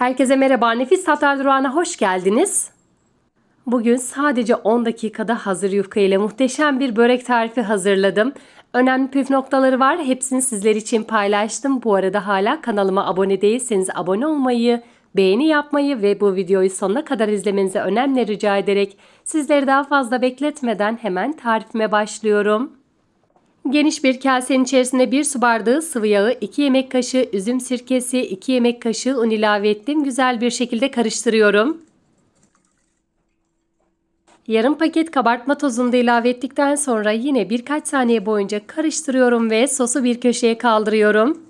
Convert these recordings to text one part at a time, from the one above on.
Herkese merhaba. Nefis Tatlar Durağı'na hoş geldiniz. Bugün sadece 10 dakikada hazır yufka ile muhteşem bir börek tarifi hazırladım. Önemli püf noktaları var. Hepsini sizler için paylaştım. Bu arada hala kanalıma abone değilseniz abone olmayı, beğeni yapmayı ve bu videoyu sonuna kadar izlemenizi önemli rica ederek sizleri daha fazla bekletmeden hemen tarifime başlıyorum. Geniş bir kasenin içerisine 1 su bardağı sıvı yağı, 2 yemek kaşığı üzüm sirkesi, 2 yemek kaşığı un ilave ettim. Güzel bir şekilde karıştırıyorum. Yarım paket kabartma tozunu da ilave ettikten sonra yine birkaç saniye boyunca karıştırıyorum ve sosu bir köşeye kaldırıyorum.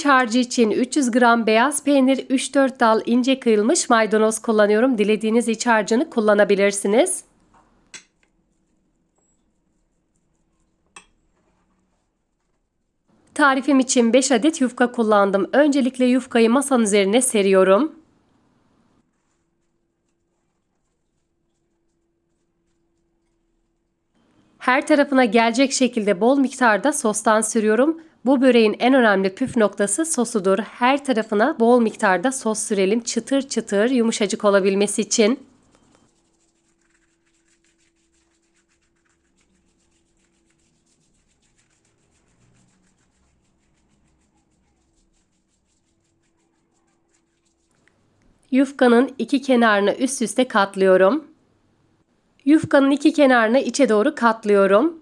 İç harcı için 300 gram beyaz peynir, 3-4 dal ince kıyılmış maydanoz kullanıyorum. Dilediğiniz iç harcını kullanabilirsiniz. Tarifim için 5 adet yufka kullandım. Öncelikle yufkayı masanın üzerine seriyorum. Her tarafına gelecek şekilde bol miktarda sostan sürüyorum. Bu böreğin en önemli püf noktası sosudur. Her tarafına bol miktarda sos sürelim çıtır çıtır yumuşacık olabilmesi için. Yufkanın iki kenarını üst üste katlıyorum. Yufkanın iki kenarını içe doğru katlıyorum.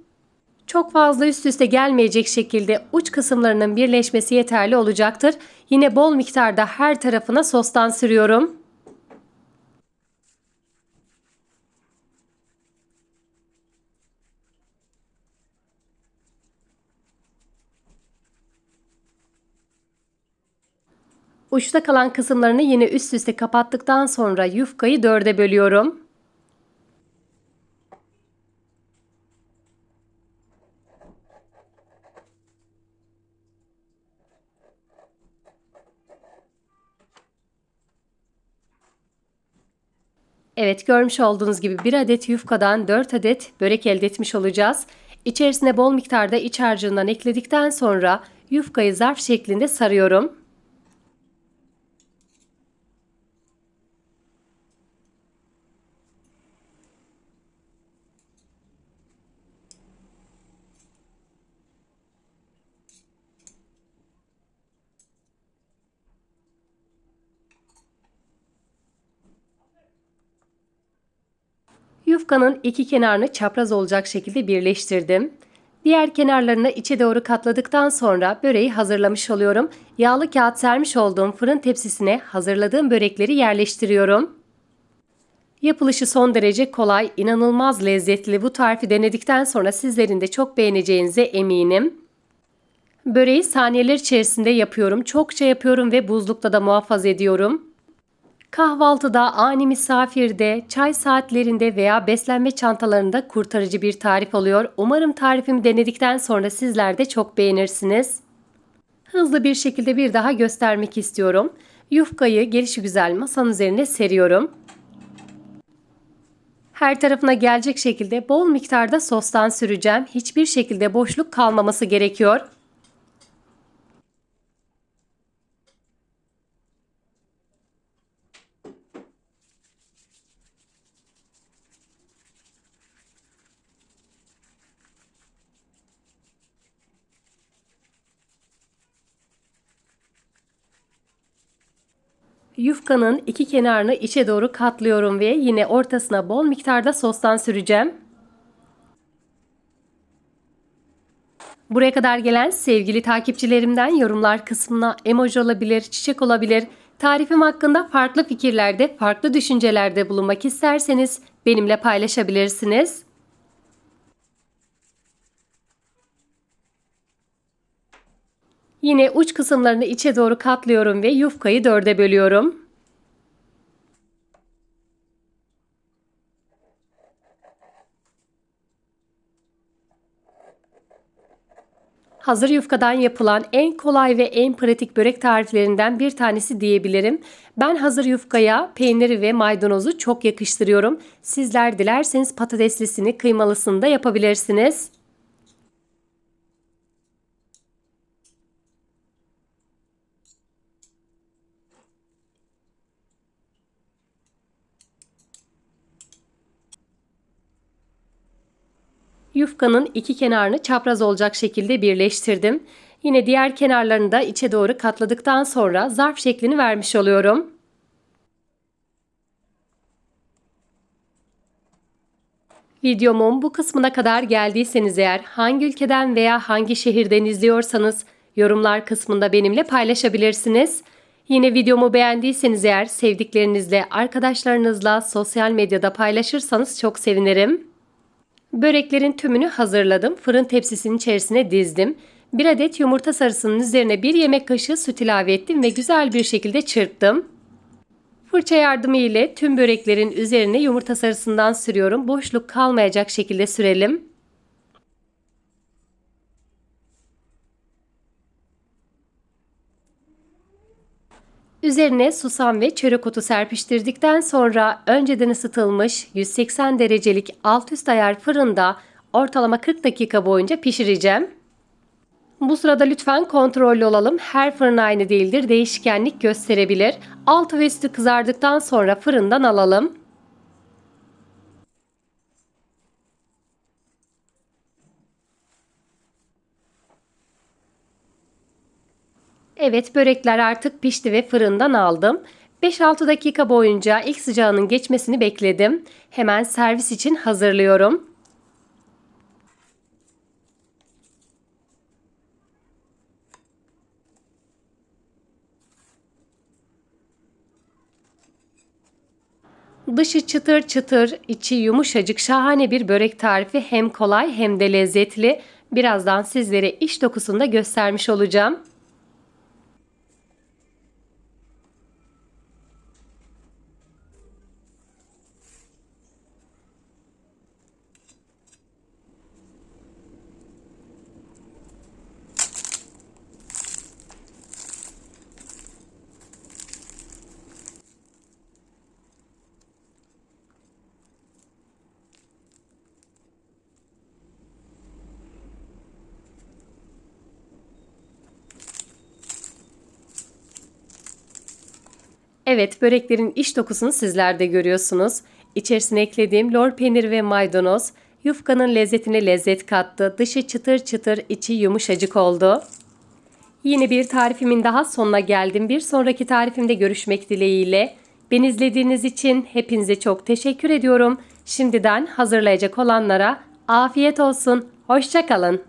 Çok fazla üst üste gelmeyecek şekilde uç kısımlarının birleşmesi yeterli olacaktır. Yine bol miktarda her tarafına sostan sürüyorum. Uçta kalan kısımlarını yine üst üste kapattıktan sonra yufkayı dörde bölüyorum. Evet görmüş olduğunuz gibi bir adet yufkadan 4 adet börek elde etmiş olacağız. İçerisine bol miktarda iç harcından ekledikten sonra yufkayı zarf şeklinde sarıyorum. Yufkanın iki kenarını çapraz olacak şekilde birleştirdim. Diğer kenarlarını içe doğru katladıktan sonra böreği hazırlamış oluyorum. Yağlı kağıt sermiş olduğum fırın tepsisine hazırladığım börekleri yerleştiriyorum. Yapılışı son derece kolay, inanılmaz lezzetli bu tarifi denedikten sonra sizlerin de çok beğeneceğinize eminim. Böreği saniyeler içerisinde yapıyorum. Çokça yapıyorum ve buzlukta da muhafaza ediyorum. Kahvaltıda, ani misafirde, çay saatlerinde veya beslenme çantalarında kurtarıcı bir tarif oluyor. Umarım tarifimi denedikten sonra sizler de çok beğenirsiniz. Hızlı bir şekilde bir daha göstermek istiyorum. Yufkayı gelişi güzel masanın üzerine seriyorum. Her tarafına gelecek şekilde bol miktarda sostan süreceğim. Hiçbir şekilde boşluk kalmaması gerekiyor. Yufkanın iki kenarını içe doğru katlıyorum ve yine ortasına bol miktarda sostan süreceğim. Buraya kadar gelen sevgili takipçilerimden yorumlar kısmına emoji olabilir, çiçek olabilir, tarifim hakkında farklı fikirlerde, farklı düşüncelerde bulunmak isterseniz benimle paylaşabilirsiniz. Yine uç kısımlarını içe doğru katlıyorum ve yufkayı dörde bölüyorum. Hazır yufkadan yapılan en kolay ve en pratik börek tariflerinden bir tanesi diyebilirim. Ben hazır yufkaya peyniri ve maydanozu çok yakıştırıyorum. Sizler dilerseniz patateslisini, kıymalısını da yapabilirsiniz. Yufkanın iki kenarını çapraz olacak şekilde birleştirdim. Yine diğer kenarlarını da içe doğru katladıktan sonra zarf şeklini vermiş oluyorum. Videomun bu kısmına kadar geldiyseniz eğer hangi ülkeden veya hangi şehirden izliyorsanız yorumlar kısmında benimle paylaşabilirsiniz. Yine videomu beğendiyseniz eğer sevdiklerinizle, arkadaşlarınızla sosyal medyada paylaşırsanız çok sevinirim. Böreklerin tümünü hazırladım. Fırın tepsisinin içerisine dizdim. Bir adet yumurta sarısının üzerine bir yemek kaşığı süt ilave ettim ve güzel bir şekilde çırptım. Fırça yardımı ile tüm böreklerin üzerine yumurta sarısından sürüyorum. Boşluk kalmayacak şekilde sürelim. Üzerine susam ve çörek otu serpiştirdikten sonra önceden ısıtılmış 180 derecelik alt üst ayar fırında ortalama 40 dakika boyunca pişireceğim. Bu sırada lütfen kontrollü olalım. Her fırın aynı değildir. Değişkenlik gösterebilir. Altı ve üstü kızardıktan sonra fırından alalım. Evet börekler artık pişti ve fırından aldım. 5-6 dakika boyunca ilk sıcağının geçmesini bekledim. Hemen servis için hazırlıyorum. Dışı çıtır çıtır, içi yumuşacık şahane bir börek tarifi hem kolay hem de lezzetli. Birazdan sizlere iç dokusunu da göstermiş olacağım. Evet, böreklerin iç dokusunu sizler de görüyorsunuz. İçerisine eklediğim lor peynir ve maydanoz yufkanın lezzetine lezzet kattı. Dışı çıtır çıtır, içi yumuşacık oldu. Yeni bir tarifimin daha sonuna geldim. Bir sonraki tarifimde görüşmek dileğiyle. Beni izlediğiniz için hepinize çok teşekkür ediyorum. Şimdiden hazırlayacak olanlara afiyet olsun. Hoşçakalın.